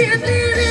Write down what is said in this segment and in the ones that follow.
siete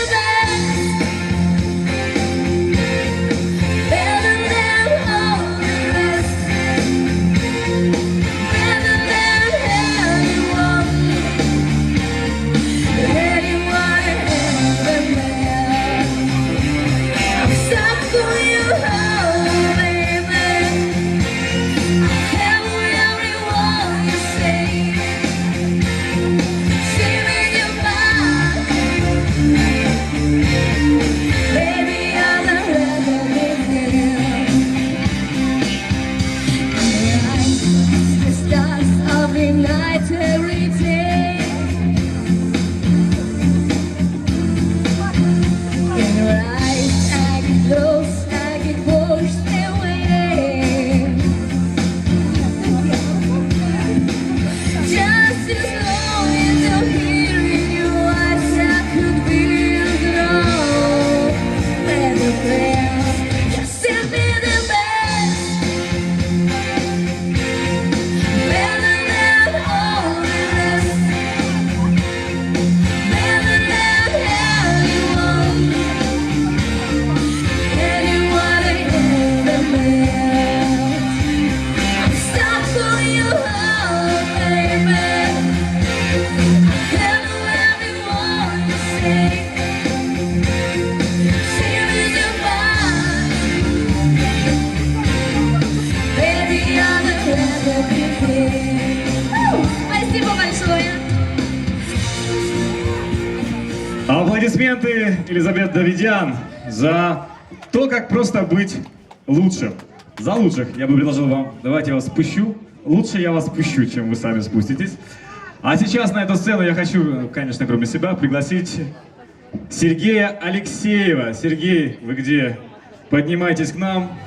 United Retail. Спасибо большое. Аплодисменты Елизабет Давидян за то, как просто быть лучшим. За лучших я бы предложил вам. Давайте я вас спущу. Лучше я вас спущу, чем вы сами спуститесь. А сейчас на эту сцену я хочу, конечно, кроме себя, пригласить Сергея Алексеева. Сергей, вы где? Поднимайтесь к нам.